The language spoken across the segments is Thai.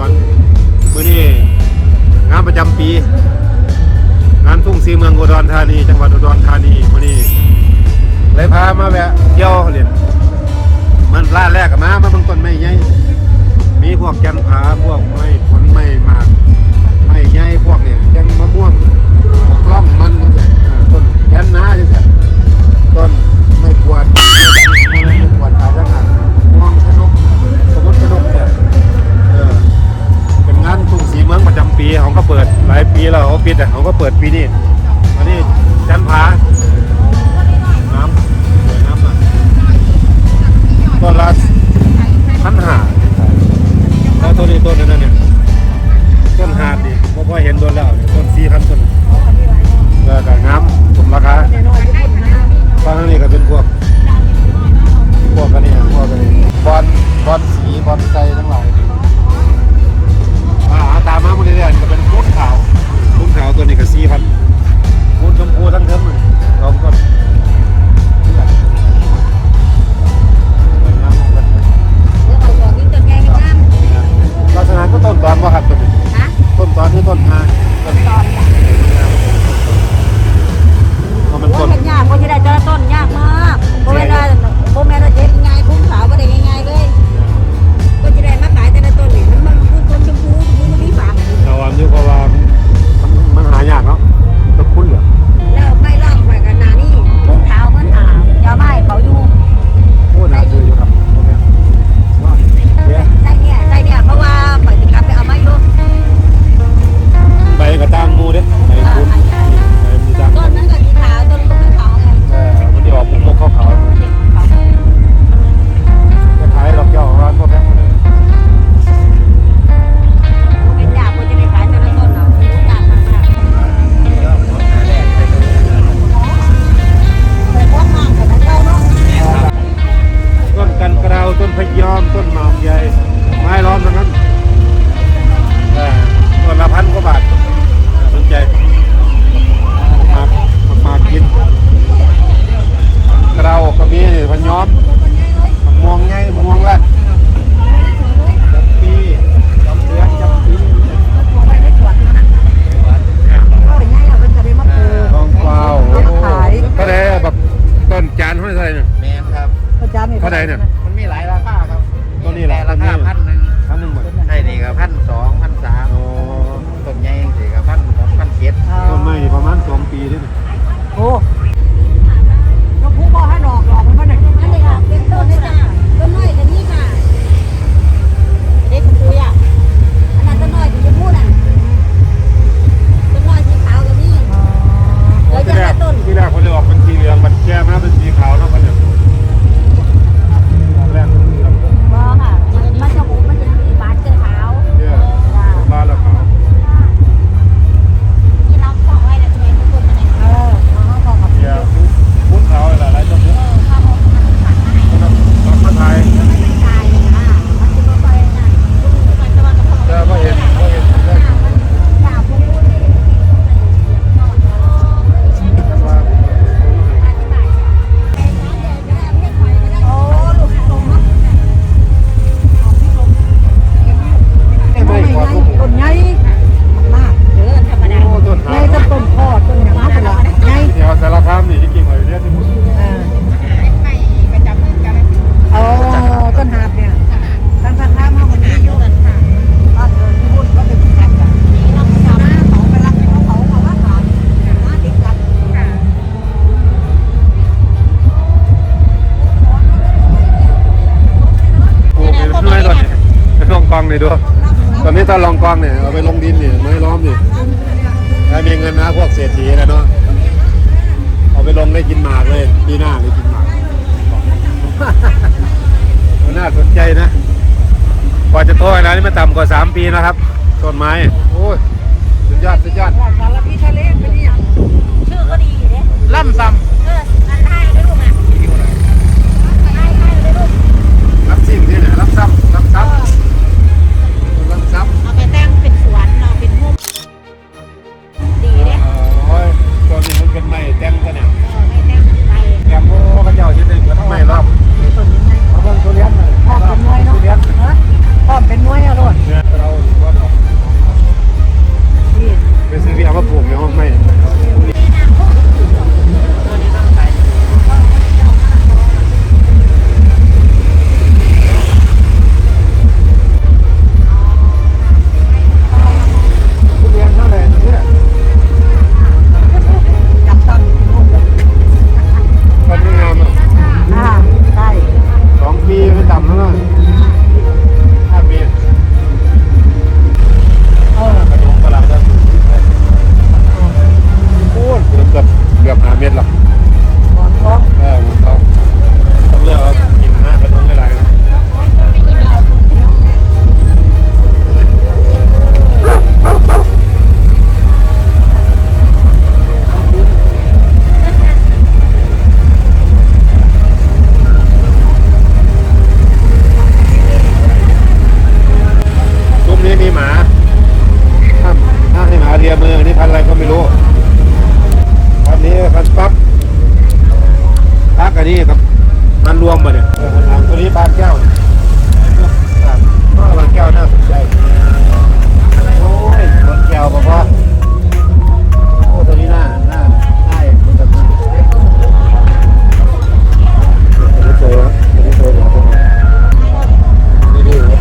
วนมื้อนี้งานประจำปี งานทุ่งสีเมืองอุดรธานี จังหวัดอุดรธานีมื้อนี้เลยพามาแวะเที่ยวเล่นมันล่าแรกกับมามาเบิ่งต้นไม้ใหญ่มีพวกจันผาพวกไม้ผลไม้มาไม้ใหญ่พวกเนี่ยยังมะม่วงพวกล้องมันต้นแคนนาจังต้นไม้กวาด ปิดอะเขาก็เปิดปีนี้อันนี้จันผาน้ำสวยน้ำอะต้นละพันหาแล้วต้นนี้ต้นนั้นเนี่ยต้นหาดิเพราะพอเห็นต้นแล้วต้นสี่พันต้นแล้วก็น้ำสมราคาตองนี้ก็เป็นพวกพวกกันนี่พวกกันนี่บอลบอลสีบอลใจทั้ง ปราณสองปีด้วนะโอ้ ดู ตอนนี้ถ้าลองกองเนี่ยเอาไปลงดินเนี่ยไม่ล้อมดิถ้ามีเงินนะพวกเศรษฐีนะเนาะเอาไปลงได้กินหมากเลยปีหน้าได้กินหมากน่าสนใจนะกว่าจะโตนะนี่มานต่ำกว่าสามปีนะครับต้นไม้โอ้ยสุดยอดสุดยอดสารพิษทะเลเป็นอย่างชื่อก็ดีอยู่เนี่ยล่ำซ้ำเอออันได้ไม่รู้ไงรับสิ่งที่ไหนรับซ้ำันนี้รับมันรวมป่ะเนี่ยตัวนี้บางแก้วบางแก้วน่าสนใจโอ้ยบางแก้วบอกว่าโอ้ตัวนี้น่าน่าน่าเอ็นดูจัเลยตัวนี้สวยตัวนี้สวยดีดีเลย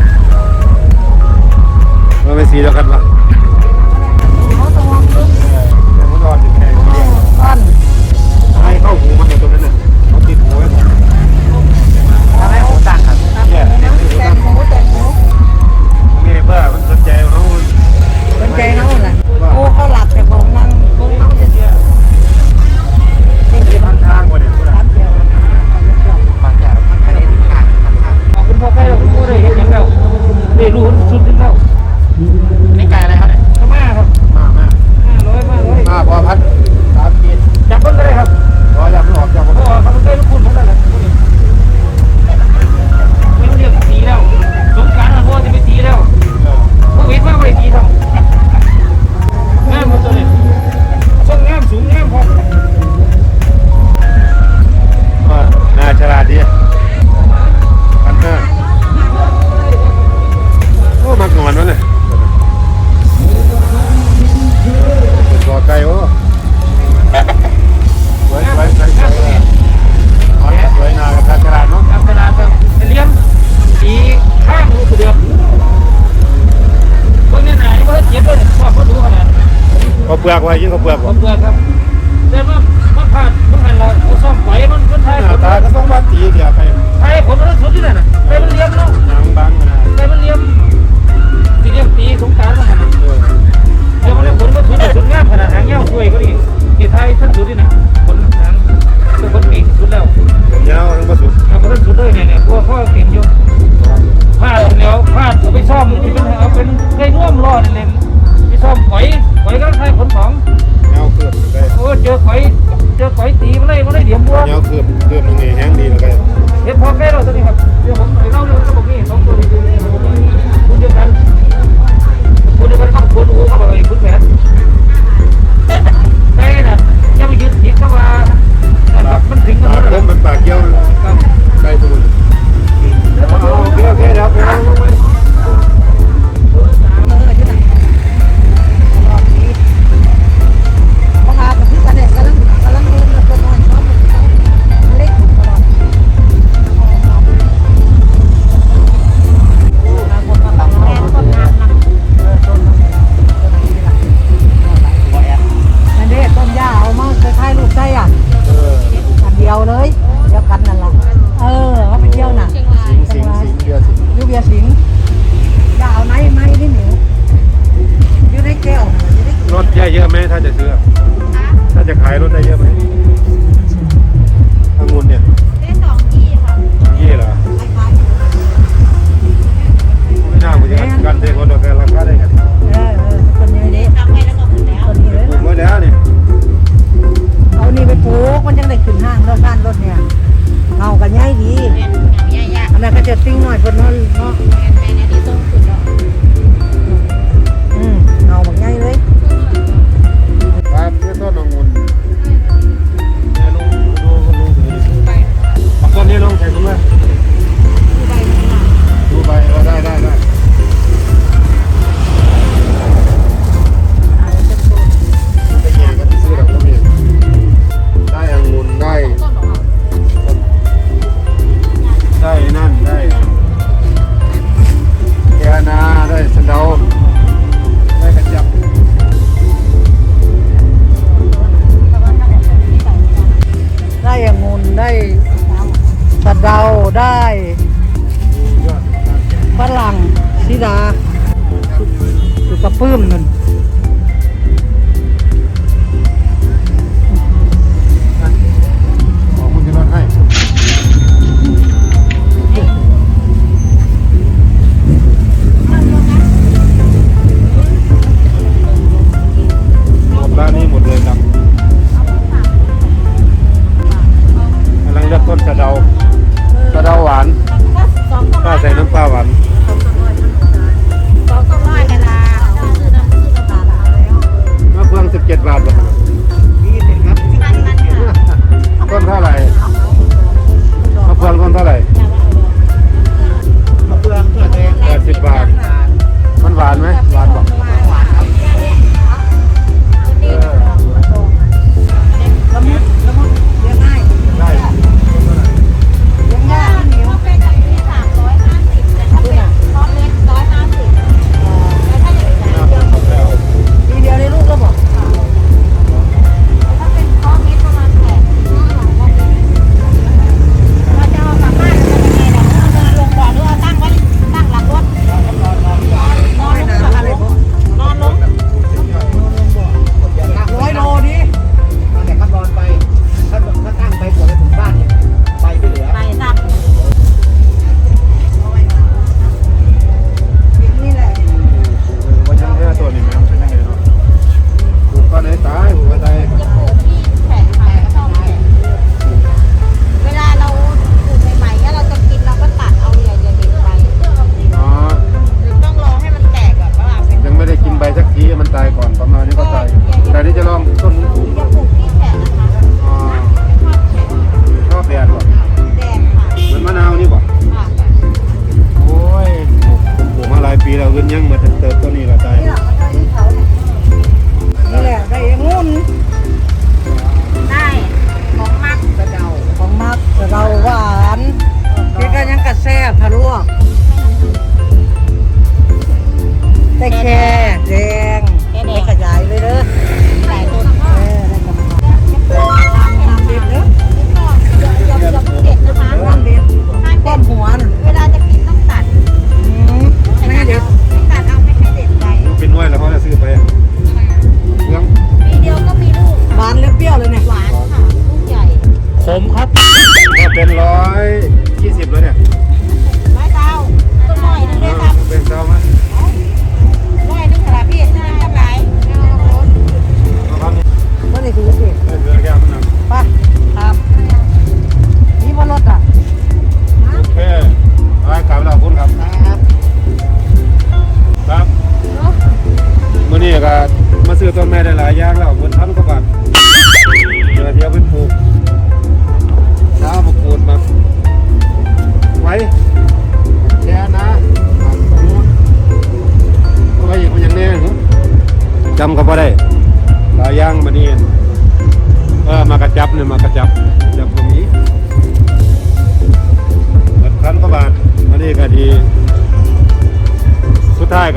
มันเป็นสีแล้วกันปะ เปลือกไว้กินข้าวเปลือกบ่ข้าวเปลือกครับ แต่ว่ามันผ่านมันผ่านเราซ่อมไหวมันมันไทยผมตาก็ต้องมาตีเดียวไปไทยผมมันสุดที่ไหนนะไปเลี้ยงเนาะ ฟื้มนั่น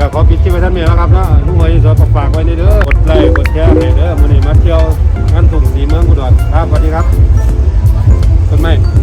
ก็ขอปิดคลิปไว้ท่านเมียนะครับนะลุงหอยสอนฝากไว้ในเด้อกดไลค์กดแชร์ให้เด้อมื้อนี้มาเที่ยวงานสุ่มสีเมืองอุดรครับสวัสดีครับต้นไม้